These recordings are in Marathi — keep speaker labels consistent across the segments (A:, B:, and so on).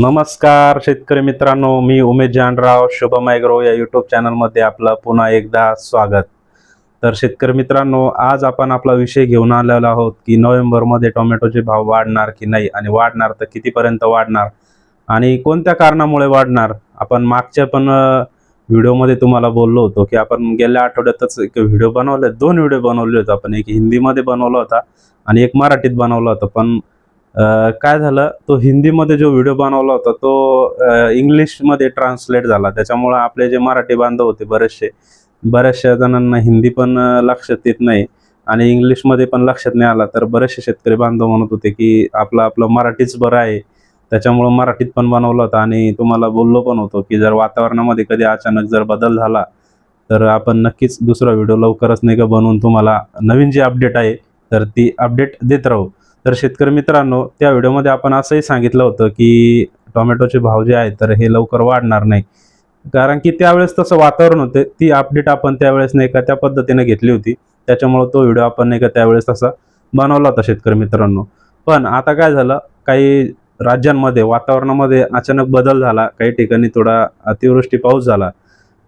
A: नमस्कार शेतकरी मित्रांनो मी उमेश जानराव शुभम ॲग्रो या यूट्यूब चॅनलमध्ये आपलं पुन्हा एकदा स्वागत. तर शेतकरी मित्रांनो आज आपण आपला विषय घेऊन आलेलो आहोत की नोव्हेंबरमध्ये टोमॅटोचे भाव वाढणार की नाही आणि वाढणार तर कितीपर्यंत वाढणार आणि कोणत्या कारणामुळे वाढणार? आपण मागच्या पण व्हिडिओमध्ये तुम्हाला बोललो होतो की आपण गेल्या आठवड्यातच एक व्हिडिओ बनवले दोन व्हिडिओ बनवले होते. आपण एक हिंदीमध्ये बनवला होता आणि एक मराठीत बनवला होता. पण काय झालं? तो हिंदीमध्ये जो व्हिडिओ बनवला होता तो इंग्लिशमध्ये ट्रान्सलेट झाला. त्याच्यामुळं आपले जे मराठी बांधव होते बरेचसे बऱ्याचशा जणांना हिंदी पण लक्षात येत नाही आणि इंग्लिशमध्ये पण लक्षात नाही आला. तर बरेचसे शेतकरी बांधव म्हणत होते की आपलं आपलं मराठीच बरं आहे. त्याच्यामुळं मराठीत पण बनवलं होतं आणि तुम्हाला बोललो पण होतो की जर वातावरणामध्ये कधी अचानक जर बदल झाला तर आपण नक्कीच दुसरा व्हिडिओ लवकरच नाही का बनवून तुम्हाला नवीन जी अपडेट आहे तर ती अपडेट देत राहू. तर शेतकरी मित्रांनो त्या व्हिडिओमध्ये आपण असंही सांगितलं होतं की टोमॅटोचे भाव जे आहेत तर हे लवकर वाढणार नाही. कारण की त्यावेळेस तसं वातावरण होते ती अपडेट आपण त्यावेळेस नाही का त्या पद्धतीने घेतली होती. त्याच्यामुळं तो व्हिडिओ आपण नाही का त्यावेळेस तसा बनवला होता शेतकरी मित्रांनो. पण आता काय झालं काही राज्यांमध्ये वातावरणामध्ये अचानक बदल झाला काही ठिकाणी थोडा अतिवृष्टी पाऊस झाला.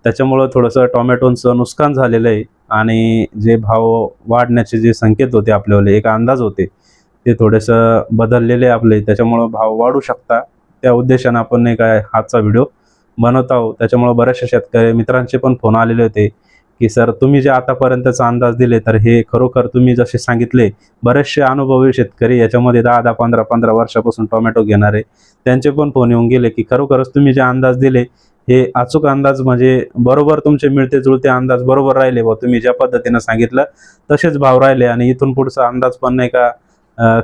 A: त्याच्यामुळं थोडंसं टोमॅटोंचं नुकसान झालेलं आहे आणि जे भाव वाढण्याचे जे संकेत होते आपल्यावाले एक अंदाज होते. ते थोडंसं बदललेले आपले. त्याच्यामुळं भाव वाढू शकता. त्या उद्देशानं आपण नाही काय हातचा व्हिडिओ बनवत आहोत. त्याच्यामुळं बऱ्याचशा शेतकरी मित्रांचे पण फोन आलेले होते की सर तुम्ही जे आतापर्यंतचा अंदाज दिले तर हे खरोखर तुम्ही जसे सांगितले बरेचसे अनुभवी शेतकरी याच्यामध्ये दहा दहा पंधरा पंधरा वर्षापासून टोमॅटो घेणारे त्यांचे पण फोन येऊन गेले की खरोखरच तुम्ही जे अंदाज दिले हे अचूक अंदाज म्हणजे बरोबर तुमचे मिळते जुळते अंदाज बरोबर राहिले व तुम्ही ज्या पद्धतीनं सांगितलं तसेच भाव राहिले आणि इथून पुढचा अंदाज पण नाही का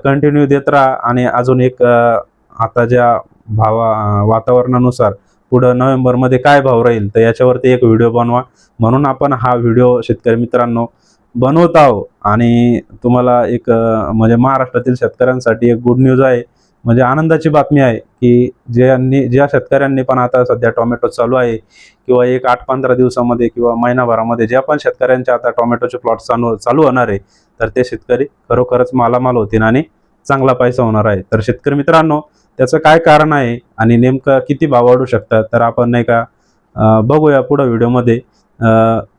A: कंटिन्यू देत राहा आणि अजून एक आता ज्या भावा वातावरणानुसार पुढं नोव्हेंबरमध्ये काय भाव राहील तर याच्यावरती एक व्हिडिओ बनवा. म्हणून आपण हा व्हिडिओ शेतकरी मित्रांनो बनवत आहो आणि तुम्हाला एक म्हणजे महाराष्ट्रातील शेतकऱ्यांसाठी एक गुड न्यूज आहे. म्हणजे आनंदाची बातमी आहे की ज्यांनी ज्या शेतकऱ्यांनी पण आता सध्या टोमॅटो चालू आहे किंवा एक आठ पंधरा दिवसामध्ये किंवा महिनाभरामध्ये ज्या पण शेतकऱ्यांचे आता टोमॅटोचे प्लॉट चालू चालू होणार आहे तर ते शेतकरी खरोखरच मालामाल होतील आणि चांगला पैसा होणार आहे. तर शेतकरी मित्रांनो त्याचं काय कारण आहे आणि नेमकं किती भाव वाढू शकतात तर आपण नाही का बघूया पुढं व्हिडिओमध्ये.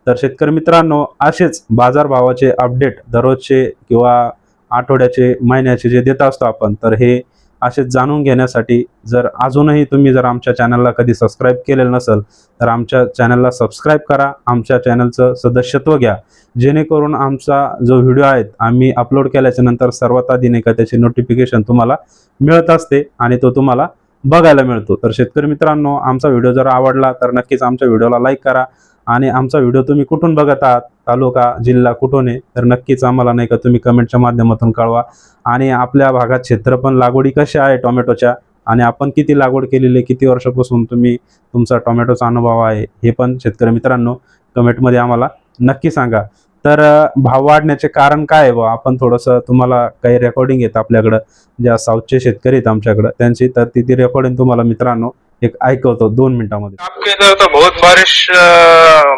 A: तर शेतकरी मित्रांनो असेच बाजारभावाचे अपडेट दररोजचे किंवा आठवड्याचे महिन्याचे जे देत असतो आपण तर हे असे जाणून घेण्यासाठी जर अजूनही तुम्ही जर आमच्या चॅनलला कधी सबस्क्राईब केलेलं नसेल तर आमच्या चॅनलला सबस्क्राईब करा आमच्या चॅनलचं सदस्यत्व घ्या. जेणेकरून आमचा जो व्हिडिओ आहे आम्ही अपलोड केल्याच्यानंतर सर्वात आधी नाही का त्याची नोटिफिकेशन तुम्हाला मिळत असते आणि तो तुम्हाला बघायला मिळतो. तर शेतकरी मित्रांनो आमचा व्हिडिओ जर आवडला तर नक्कीच आमच्या व्हिडिओला लाईक करा. आणि आमचा व्हिडिओ तुम्ही कुठून बघत आहात तालुका जिल्हा कुठून आहे तर नक्कीच आम्हाला नाही का तुम्ही कमेंटच्या माध्यमातून कळवा. आणि आपल्या भागात क्षेत्र पण लागवडी कशा आहे टोमॅटोच्या? आणि आपण किती लागवड केलेली आहे किती वर्षापासून तुम्ही तुमचा टोमॅटोचा अनुभव आहे हे पण शेतकरी मित्रांनो कमेंटमध्ये आम्हाला नक्की सांगा. तर भाव वाढण्याचे कारण काय आहे बा आपण थोडंसं तुम्हाला काही रेकॉर्डिंग येतं आपल्याकडं. ज्या साऊथचे शेतकरी आहेत आमच्याकडं त्यांची तर ती ती रेकॉर्डिंग तुम्हाला मित्रांनो एक ऐकवतो दोन मिनिटामध्ये.
B: आपके इधर तो बहुत बारिश अ,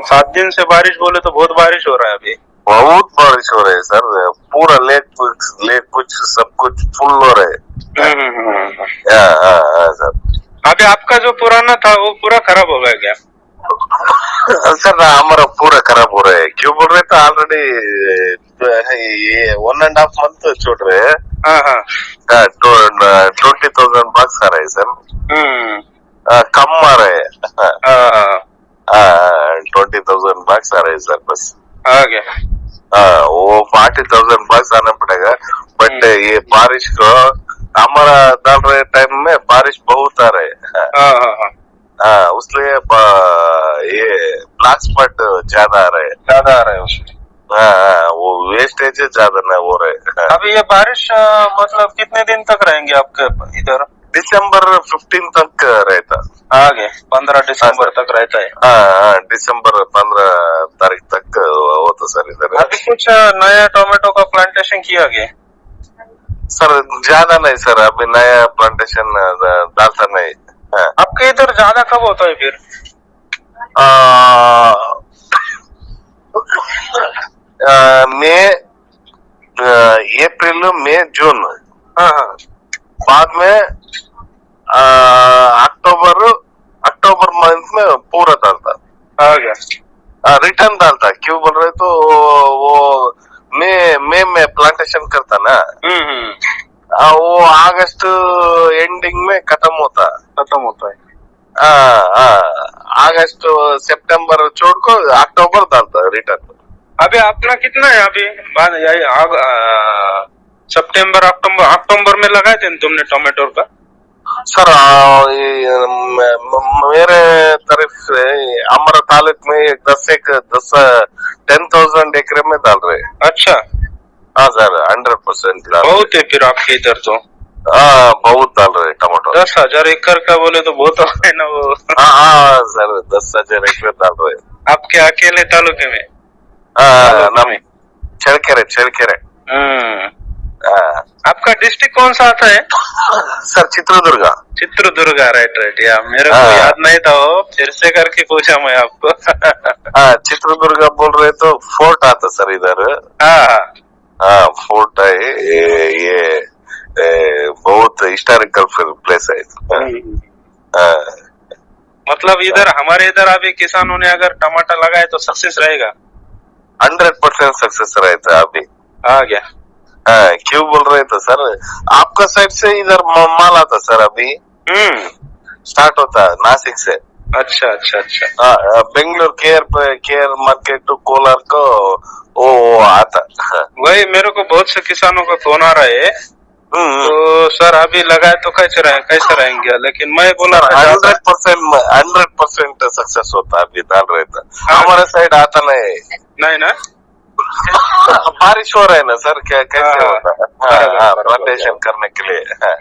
B: सात दिन से बारिश बोले तो बहुत बारिश हो रहा है अभी।
C: बहुत बारिश हो रही है सर पूरा लेक कुछ लेक कुछ सब कुछ फुल हो रहे हाँ, हाँ, हाँ, सर।
B: अभी आपका जो पुराना था वो पूरा खराब हो गया क्या?
C: सर ना हमारा पूरा खराब हो रहा है। क्यों बोल रहे थे ऑलरेडी ये वन एंड हाफ़ मंथ छोड़ रहे हैं।
B: हाँ हाँ।
C: ट्वेंटी थाउज़ेंड बक्स आ रहे हैं सर।
B: हम्म।
C: कम आ रहे ट्वेंटी थाउजेंड बक्स आ रहे सर बस
B: आ गया
C: वो फोर्टी थाउजेंड बक्स आना पड़ेगा बट ये बारिश को हमारा डाल रहे टाइम में बारिश बहुत आ रहे हैं
B: हाँ हाँ हाँ
C: हाँ, उसलिए ये ब्लैक स्पॉट ज्यादा आ रहे हैं
B: ज्यादा आ रहा है उसमें
C: वो वेस्टेज ज्यादा ना हो रहे
B: अभी ये बारिश मतलब कितने दिन तक रहेंगे आपके इधर
C: दिसंबर फिफ्टीन तक रहता
B: आगे पंद्रह दिसंबर तक रहता है
C: हाँ दिसंबर पंद्रह तारीख तक होता सर इधर
B: अभी कुछ नया टोमेटो का प्लांटेशन किया गया
C: सर ज़्यादा नहीं सर अभी नया प्लांटेशन डालता नहीं हाँ,
B: आपके इधर ज़्यादा कब होता है फिर
C: आ, आ, मई अप्रैल मई जून
B: हाँ हाँ
C: बाद में अक्टूबर अक्टूबर मंथ में पूरा डालता। रिटर्न डालता। क्यों बोल रहे तो वो मे मे में प्लांटेशन करता ना। वो अगस्त एंडिंग में खत्म होता।
B: खत्म होता है।
C: अगस्त सितंबर छोड़ को अक्टूबर डालता रिटर्न
B: अभी अपना कितना है अभी? सितंबर अक्टूबर अक्टूबर में लगाए थे तुमने टोमेटो का?
C: सर आ, मेरे तरफ़ से हमारा तालुक में एक दस एक दस टेन थाउज़ेंड एकड़ में डाल रहे
B: अच्छा।
C: हाँ सर हंड्रेड परसेंट
B: बहुत है फिर आपके इधर तो।
C: हैं। हाँ बहुत डाल रहे टमाटो।
B: दस हज़ार एकड़ का बोले तो बहुत है ना वो।
C: हाँ हाँ सर दस हज़ार एकड़ डाल रहे
B: आपके अकेले तालुके में?
C: हाँ नम
B: में।
C: चलकेरे चलकेरे
B: हम्म
C: हाँ।
B: आपका डिस्ट्रिक्ट कौन सा आता है?
C: Sir Chitradurga.
B: Chitradurga right right या मेरे को
C: हाँ।
B: याद नहीं था वो। फिर से करके पूछा मैं आपको।
C: हाँ चित्रदुर्गा बोल रहे तो फोर्ट आता सर इधर।
B: हाँ। हाँ
C: हाँ फोर्ट है ये, ये बहुत हिस्टोरिकल प्लेस है। हाँ,
B: मतलब इधर हमारे इधर अभी किसानों ने अगर टमाटर लगाए तो सक्सेस रहेगा?
C: हंड्रेड परसेंट सक्सेस रहता है अभी।
B: आ गया।
C: हाँ, क्यों बोल रहे थे सर? आपका साइड से इधर माल आता सर अभी।
B: हम्म।
C: स्टार्ट होता है नासिक से।
B: अच्छा अच्छा अच्छा।
C: हाँ, Bangalore KR KR market to Kolar को वो आता
B: वही मेरे को बहुत से किसानों का फ़ोन आ रहा है।
C: हम्म,
B: तो सर अभी लगाए तो कैसे रहे कैसे रहेंगे? लेकिन मैं बोला
C: hundred percent hundred percent success होता है अभी डाल रहे थे
B: हाँ।
C: हमारे साइड आता नहीं
B: नहीं ना?
C: बारिश हो रहा है ना सर क्या कैसे
B: हाँ,
C: होता है हाँ,
B: बराबर।
C: करने के लिए हाँ।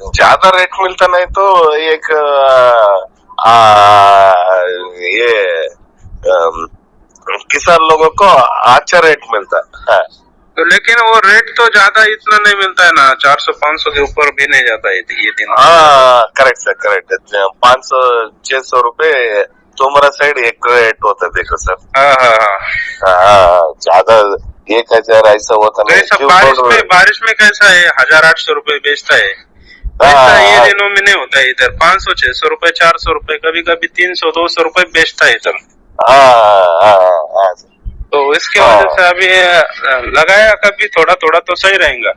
C: ज़्यादा रेट मिलता नहीं तो एक आ, ये किसान लोगों को अच्छा रेट मिलता है हाँ।
B: तो लेकिन वो रेट तो ज़्यादा इतना नहीं मिलता है ना चार सौ पाँच सौ के ऊपर भी नहीं जाता है ये दिन
C: हाँ करेक्ट सर करेक्ट पाँच सौ छह सौ रुपये तुम्हारा साइड एक रेट होता है देखो सर
B: हाँ हाँ हाँ.
C: हाँ ज़्यादा एक हज़ार ऐसा होता नहीं
B: कैसा बारिश में बारिश में कैसा है हज़ार आठ सौ रुपये बेचता है. ऐसा ये। दिनों में नहीं होता है इधर. पाँच सौ छह सौ रुपये चार सौ रुपये कभी कभी तीन सौ दो सौ रुपये बेचता है इधर
C: हाँ हाँ हाँ
B: तो इसके। वजह से अभी लगाया कभी थोड़ा थोड़ा तो सही रहेगा.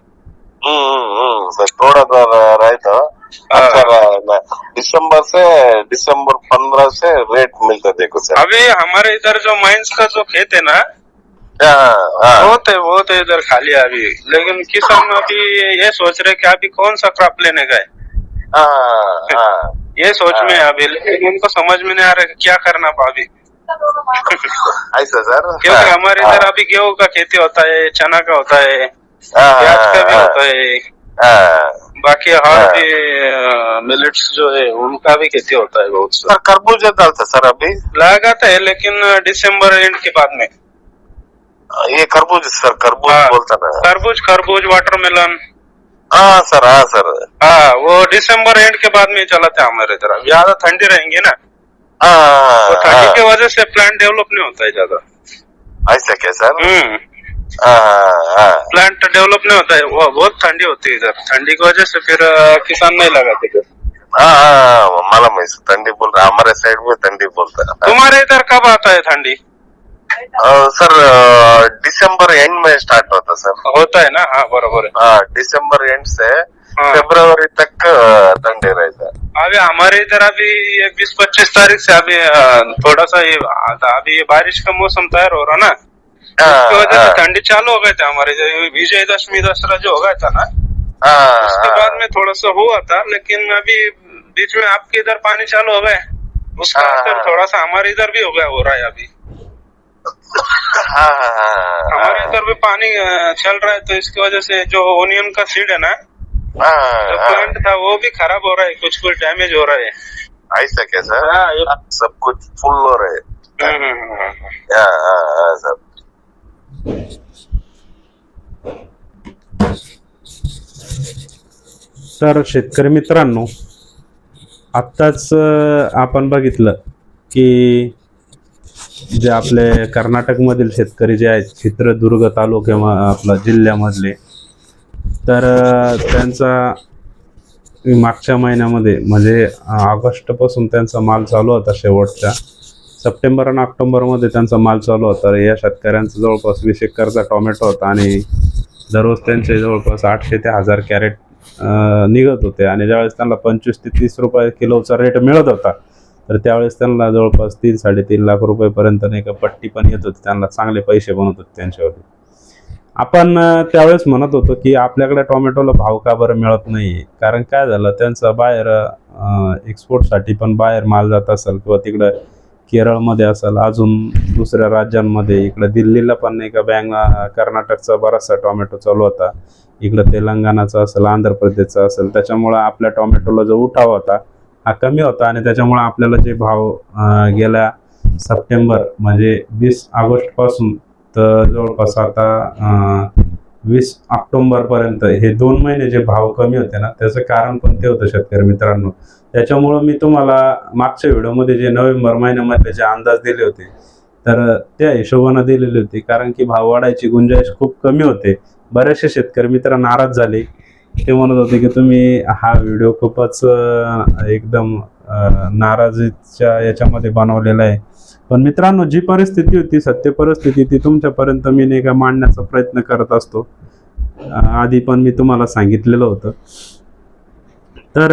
C: हम्म, हम्म, हम्म, सर थोड़ा तो. रहता। अच्छा दिसंबर से दिसंबर पंद्रह से रेट मिलता देखो सर।
B: अभी हमारे इधर जो माइंस का जो खेत है ना
C: हाँ, हाँ,
B: बहुत है बहुत है इधर खाली है अभी। लेकिन किसान अभी ये सोच रहे कि अभी कौन सा क्रॉप लेने का है
C: हाँ, हाँ।
B: ये सोच में अभी लेकिन उनको समझ में नहीं आ रहा है क्या करना पा अभी।
C: ऐसा सर?
B: क्योंकि
C: हाँ,
B: हमारे
C: हाँ,
B: इधर अभी गेहूँ का खेती होता है चना का होता है
C: हाँ,
B: प्याज का भी
C: हाँ,
B: होता है।
C: हाँ।
B: बाकी और
C: हाँ।
B: भी मिलेट्स जो है उनका भी खेती होता है बहुत सा
C: सर खरबूजा डालता सर अभी?
B: लगाता है लेकिन दिसंबर एंड के बाद में।
C: ये खरबूज सर खरबूज
B: हाँ।
C: बोलता ना।
B: तरबूज खरबूज वाटरमेलन
C: हाँ सर हाँ सर।
B: हाँ वो दिसंबर एंड के बाद में चलाते हैं हमारे तरफ़ ज़्यादा ठंडी रहेंगे ना।
C: हाँ,
B: तो ठंडी
C: हाँ,
B: की वजह से प्लांट डेवलप नहीं होता है ज़्यादा।
C: ऐसा क्या सर?
B: हम्म।
C: हाँ, हाँ,
B: डेवलप नहीं होता है। वो बहुत ठंडी होती है इधर। ठंडी की वजह से फिर किसान नहीं लगाते फिर
C: हाँ, हाँ, मालूम है ठंडी बोल रहा हमारे साइड में ठंडी बोलता है।
B: तुम्हारे इधर कब आता है ठंडी?
C: सर दिसंबर एंड में स्टार्ट होता सर।
B: होता है ना? हाँ बराबर है।
C: हाँ दिसंबर एंड से
B: हाँ।
C: फरवरी तक ठंडी ठंडे रहता है।
B: अभी हमारे इधर अभी बीस पच्चीस तारीख से अभी थोड़ा सा ये अभी ये बारिश का मौसम तैयार हो रहा ना? इसकी वजह से
C: हाँ,
B: ठंडी चालू हो गए थे हमारे। ये विजयदशमी दसरा जो हो गया था ना
C: हाँ,
B: उसके
C: हाँ,
B: बाद में थोड़ा सा हुआ था लेकिन अभी बीच में आपके इधर पानी चालू हो गए उसका
C: हाँ।
B: असर थोड़ा सा हमारे इधर भी हो गया हो रहा है अभी।
C: हाँ, हाँ,
B: हमारे
C: हाँ,
B: इधर भी पानी चल रहा है तो इसकी वजह से जो ओनियन का सीड है ना जो
C: हाँ, हाँ,
B: प्लांट था वो भी खराब हो रहा है कुछ कुछ डैमेज हो रहा है।
C: ऐसा क्या सर?
B: हाँ,
C: सब कुछ फुल हो रहे
B: हम्म, हम्म, हम्म, हम्म।
C: हाँ, हाँ, हाँ,
A: तर शेतकरी मित्रांनो आत्ताच आपण बघितलं की जे आपले कर्नाटकमधील शेतकरी जे आहेत चित्रदुर्ग तालुक्या आपला जिल्ह्यामधले तर त्यांचा मागच्या महिन्यामध्ये म्हणजे ऑगस्टपासून त्यांचा माल चालू होता शेवटचा. सप्टेंबर आणि ऑक्टोबरमध्ये त्यांचा माल चालू होता. या शेतकऱ्यांचा जवळपास वीस एकरचा टोमॅटो होता आणि दररोज त्यांचे जवळपास आठशे ते हजार कॅरेट निघत होते. आणि ज्यावेळेस त्यांना पंचवीस ते तीस रुपये किलोचा रेट मिळत होता तर त्यावेळेस त्यांना जवळपास तीन साडेतीन लाख रुपयेपर्यंत नाही का पट्टी पण येत होती. त्यांना चांगले पैसे बनवत होते त्यांच्यावरती. आपण त्यावेळेस म्हणत होतो की आपल्याकडे टोमॅटोला भाव का बरं मिळत नाही कारण काय झालं त्यांचा बाहेर एक्सपोर्टसाठी पण बाहेर माल जात असेल किंवा तिकडं केरळमध्ये असेल अजून दुसऱ्या राज्यांमध्ये इकडं दिल्लीला पण नाही का बँग कर्नाटकचा बराचसा टोमॅटो चालू होता. इकडं तेलंगणाचा असेल आंध्र प्रदेशचा असेल त्याच्यामुळं आपल्या टोमॅटोला जो उठाव होता हा कमी होता आणि त्याच्यामुळं आपल्याला जे भाव गेल्या सप्टेंबर म्हणजे वीस ऑगस्टपासून तर जवळपास आता वीस ऑक्टोंबरपर्यंत. हे दोन महिने जे भाव कमी होते ना त्याचं कारण पण ते होतं शेतकरी मित्रांनो. त्याच्यामुळं मी तुम्हाला मागच्या व्हिडिओमध्ये जे नोव्हेंबर महिन्यामधले जे अंदाज दिले होते तर त्या हिशोबानं दिलेले होते. कारण की भाव वाढायची गुंजाईश खूप कमी होते. बरेचसे शेतकरी मित्र नाराज झाले. ते म्हणत होते की तुम्ही हा व्हिडिओ खूपच एकदम नाराजीच्या याच्यामध्ये बनवलेला आहे. पण मित्रांनो जी परिस्थिती होती सत्य परिस्थिती ती तुमच्यापर्यंत मी नाही का मांडण्याचा प्रयत्न करत असतो. आधी पण मी तुम्हाला सांगितलेलं होतं. तर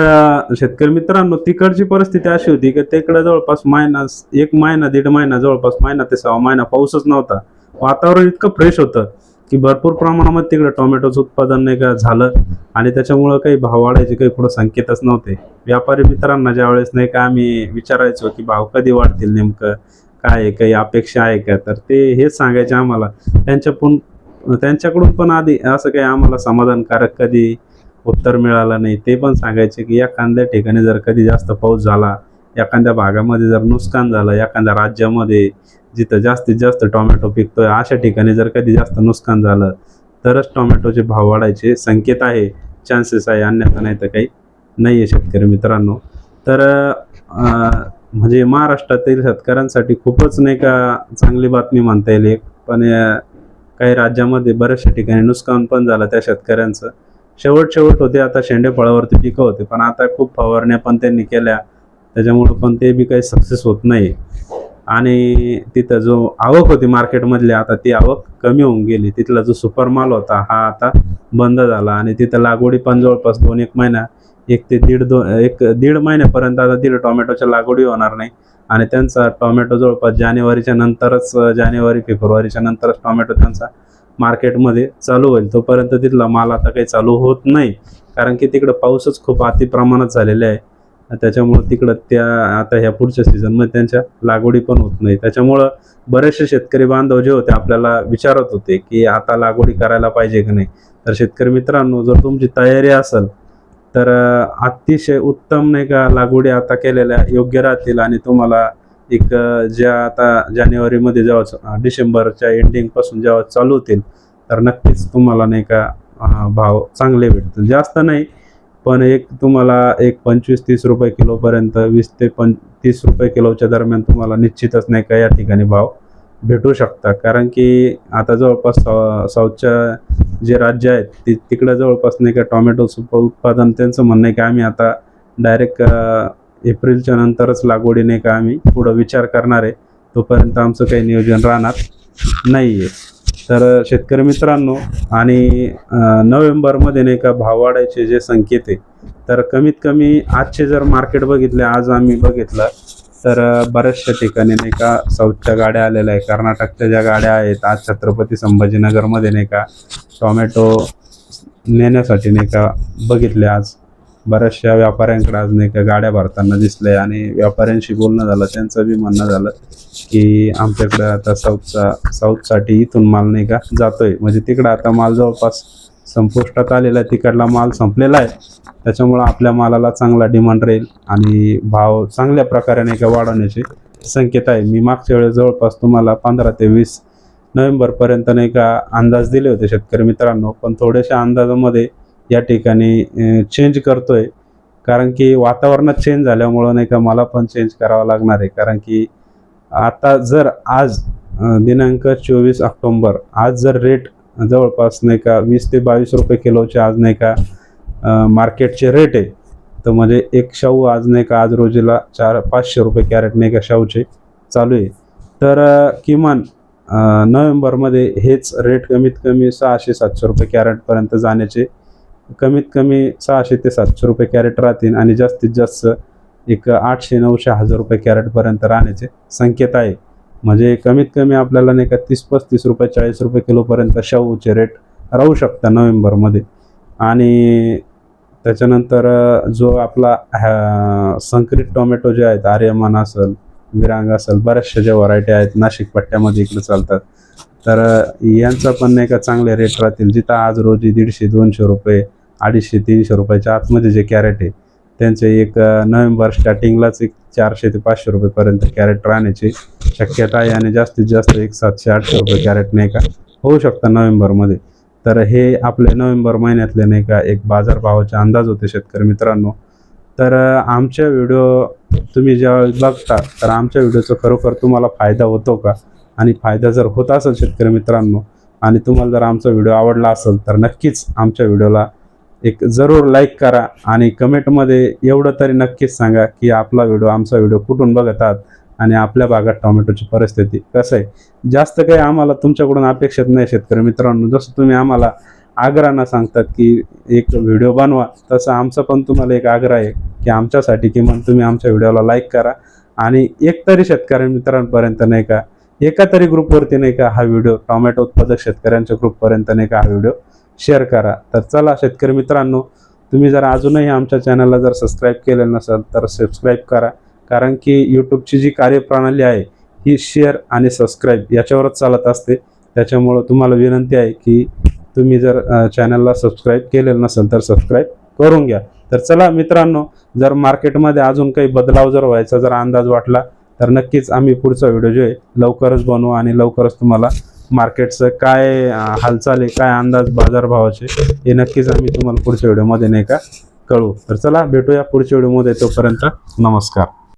A: शेतकरी मित्रांनो तिकडची परिस्थिती अशी होती की तिकडे जवळपास महिना एक महिना दीड महिना जवळपास महिना ते सहा महिना पाऊसच नव्हता. वातावरण इतकं फ्रेश होतं की भरपूर प्रमाणामध्ये तिकडे टोमॅटोचं उत्पादन नाही का झालं आणि त्याच्यामुळं काही भाव वाढायचे काही पुढे संकेतच नव्हते. व्यापारी मित्रांना ज्या वेळेस नाही का आम्ही विचारायचो की भाव कधी वाढतील नेमकं काय आहे काही अपेक्षा आहे का? तर ते हेच सांगायचे आम्हाला. त्यांच्या पण त्यांच्याकडून पण आधी असं काही आम्हाला समाधानकारक कधी उत्तर मिळालं नाही. ते पण सांगायचे की एखाद्या ठिकाणी जर कधी जास्त पाऊस झाला एखाद्या भागामध्ये जर नुकसान झालं एखाद्या राज्यामध्ये जिथं जास्तीत जास्त टोमॅटो पिकतोय अशा ठिकाणी जर कधी जास्त नुकसान झालं तरच टोमॅटोचे भाव वाढायचे संकेत आहे. चान्सेस आहे अन्यथा नाही तर काही नाही आहे शेतकरी मित्रांनो. तर म्हणजे महाराष्ट्रातील शेतकऱ्यांसाठी खूपच नाही का चांगली बातमी म्हणता येईल एक. पण काही राज्यामध्ये बऱ्याचशा ठिकाणी नुकसान पण झालं त्या शेतकऱ्यांचं. शेवट शेवट होते आता शेंडे फळावरती पिकं होते पण आता खूप फवारण्या पण त्यांनी केल्या. त्याच्यामुळं पण ते बी काही सक्सेस होत नाही. आणि तिथं जो आवक होती मार्केटमधली आता ती आवक कमी होऊन गेली. तिथला जो सुपर माल होता हा आता बंद झाला. आणि तिथं लागवडी पण जवळपास दोन एक महिना एक ते दीड दोन एक दीड महिन्यापर्यंत आता तिथं टोमॅटोच्या लागवडी होणार नाही. आणि त्यांचा टोमॅटो जवळपास जानेवारीच्या नंतरच जानेवारी फेब्रुवारीच्या नंतरच टोमॅटो त्यांचा मार्केटमध्ये चालू होईल. तोपर्यंत तिथला माल आता काही चालू होत नाही. कारण की तिकडं पाऊसच खूप अति प्रमाणात झालेले आहे. त्याच्यामुळं तिकडं त्या आता ह्या पुढच्या सीझनमध्ये त्यांच्या लागवडी पण होत नाही. त्याच्यामुळं बरेचसे शेतकरी बांधव जे होते आपल्याला विचारत होते की आता लागवडी करायला पाहिजे की नाही? तर शेतकरी मित्रांनो जर तुमची तयारी असेल तर अतिशय उत्तम नाही का लागवडी आता केलेल्या योग्य राहतील आणि तुम्हाला एक ज्या आता जानेवारीमध्ये जेव्हा डिसेंबरच्या एंडिंगपासून जेव्हा चालू होतील तर नक्कीच तुम्हाला नाही का भाव चांगले भेटतील. जास्त नाही पण एक तुम्हाला एक पंचवीस तीस रुपये किलोपर्यंत वीस ते पं तीस रुपये किलोच्या दरम्यान तुम्हाला निश्चितच नाही का या ठिकाणी भाव भेटू शकता. कारण की आता जवळपास साऊ साऊथच्या जे राज्य आहेत ती तिकडं जवळपास नाही का टोमॅटो उत्पादन त्यांचं म्हणणं आहे की आम्ही आता डायरेक्ट एप्रिलच्या नंतरच लागवडी नाही का आम्ही पुढं विचार करणार आहे. तोपर्यंत आमचं काही नियोजन राहणार नाही आहे तर शेतकरी मित्रांनो आणि नोव्हेंबरमध्ये नाही का भाव वाढायचे जे संकेत आहे तर कमीत कमी आजचे जर मार्केट बघितले आज आम्ही बघितलं तर बऱ्याचशा ठिकाणी नाही का साऊथच्या गाड्या आलेल्या आहे कर्नाटकच्या ज्या गाड्या आहेत आज छत्रपती संभाजीनगरमध्ये नाही का टोमॅटो नेण्यासाठी नाही का बघितले आज. बऱ्याचशा व्यापाऱ्यांकडे आज नाही का गाड्या भरताना दिसले आणि व्यापाऱ्यांशी बोलणं झालं त्यांचं बी म्हणणं झालं की आमच्याकडं आता साऊथचा साऊथसाठी इथून माल नाही का जातोय. म्हणजे तिकडं आता माल जवळपास संपुष्टात आलेला आहे. तिकडला माल संपलेला आहे. त्याच्यामुळं आपल्या मालाला चांगला डिमांड राहील आणि भाव चांगल्या प्रकारे नाही का वाढवण्याचे संकेत आहे. मी मागच्या वेळेस जवळपास तुम्हाला पंधरा ते वीस नोव्हेंबरपर्यंत नाही का अंदाज दिले होते शेतकरी मित्रांनो. पण थोड्याशा अंदाजामध्ये या ठिकाणी चेंज करतोय. कारण की वातावरणात चेंज झाल्यामुळं नाही का मला पण चेंज करावं लागणार आहे. कारण की आता जर आज दिनांक चोवीस ऑक्टोंबर आज जर रेट जवळपास नाही का वीस ते बावीस रुपये किलोचे आज नाही का मार्केटचे रेट आहे. तर म्हणजे एक शाहू आज नाही का आज रोजीला चार पाचशे रुपये कॅरेट नाही का शाहूचे चालू आहे. तर किमान नोव्हेंबरमध्ये हेच रेट कमीत कमी सहाशे सातशे रुपये कॅरेटपर्यंत जाण्याचे कमीत कमी सहाशे ते सातशे रुपये कॅरेट राहतील आणि जास्तीत जास्त एक आठशे नऊशे हजार रुपये कॅरेटपर्यंत राहण्याचे संकेत आहे. म्हणजे कमीत कमी आपल्याला नाही का तीस पस्तीस रुपये चाळीस रुपये किलोपर्यंत शाहूचे रेट राहू शकतात नोव्हेंबरमध्ये. आणि त्याच्यानंतर जो आपला ह्या संकरित टोमॅटो जे आहेत आर्यमान असेल विरांग असेल बऱ्याचशा ज्या व्हरायटी आहेत नाशिक पट्ट्यामध्ये इकडे चालतात. तर यांचा पण नाही का चांगले रेट राहतील. जिथं आज रोजी दीडशे दोनशे रुपये अडीचशे तीनशे रुपयाच्या आतमध्ये जे कॅरेट आहे त्यांचे एक नोव्हेंबर स्टार्टिंगलाच एक चारशे ते पाचशे रुपयेपर्यंत कॅरेट राहण्याची शक्यता आहे आणि जास्तीत जास्त एक सातशे आठशे रुपये कॅरेट नाही का होऊ शकतं नोव्हेंबरमध्ये. तर हे आपले नोव्हेंबर महिन्यातले नाही का एक बाजारभावाचे अंदाज होते शेतकरी मित्रांनो. तर आमच्या व्हिडिओ तुम्ही ज्यावेळी बघता तर आमच्या व्हिडिओचा खरोखर तुम्हाला फायदा होतो का? आणि फायदा जर होत असेल शेतकरी मित्रांनो आणि तुम्हाला जर आमचा व्हिडिओ आवडला असेल तर नक्कीच आमच्या व्हिडिओला एक जरूर लाईक करा आणि कमेंटमध्ये एवढं तरी नक्कीच सांगा की आपला व्हिडिओ आमचा व्हिडिओ कुठून बघत आहात आणि आपल्या भागात टोमॅटोची परिस्थिती कसं आहे. जास्त काही आम्हाला तुमच्याकडून अपेक्षित नाही शेतकरी मित्रांनो. जसं तुम्ही आम्हाला आग्रहानं सांगतात की एक व्हिडिओ बनवा तसं आमचं पण तुम्हाला एक आग्रह आहे की आमच्यासाठी किमान तुम्ही आमच्या व्हिडिओला लाईक करा आणि एक तरी शेतकरी मित्रांपर्यंत नाही का एका तरी ग्रुपवरती नाही का हा व्हिडिओ टोमॅटो उत्पादक शेतकऱ्यांच्या ग्रुपपर्यंत नाही का हा व्हिडिओ शेअर करा. तर चला शेतकरी मित्रांनो तुम्ही जर अजूनही आमच्या चॅनलला जर सबस्क्राईब केलं नसेल तर सबस्क्राईब करा. कारण की यूट्यूबची जी कार्यप्रणाली आहे ही शेअर आणि सबस्क्राईब याच्यावरच चालत असते. त्याच्यामुळं तुम्हाला विनंती आहे की तुम्ही जर चॅनलला सबस्क्राईब केलेलं नसेल तर सबस्क्राईब करून घ्या. तर चला मित्रांनो जर मार्केटमध्ये अजून काही बदलाव जर व्हायचा जर अंदाज वाटला तर नक्कीच आम्ही पुढचा व्हिडिओ जो आहे लवकरच बनवू आणि लवकरच तुम्हाला मार्केटचं काय हालचाल आहे काय अंदाज बाजारभावाचे हे नक्कीच आम्ही तुम्हाला पुढच्या व्हिडिओमध्ये नाही का कळवू. तर चला भेटूया पुढच्या व्हिडिओमध्ये तोपर्यंत. नमस्कार.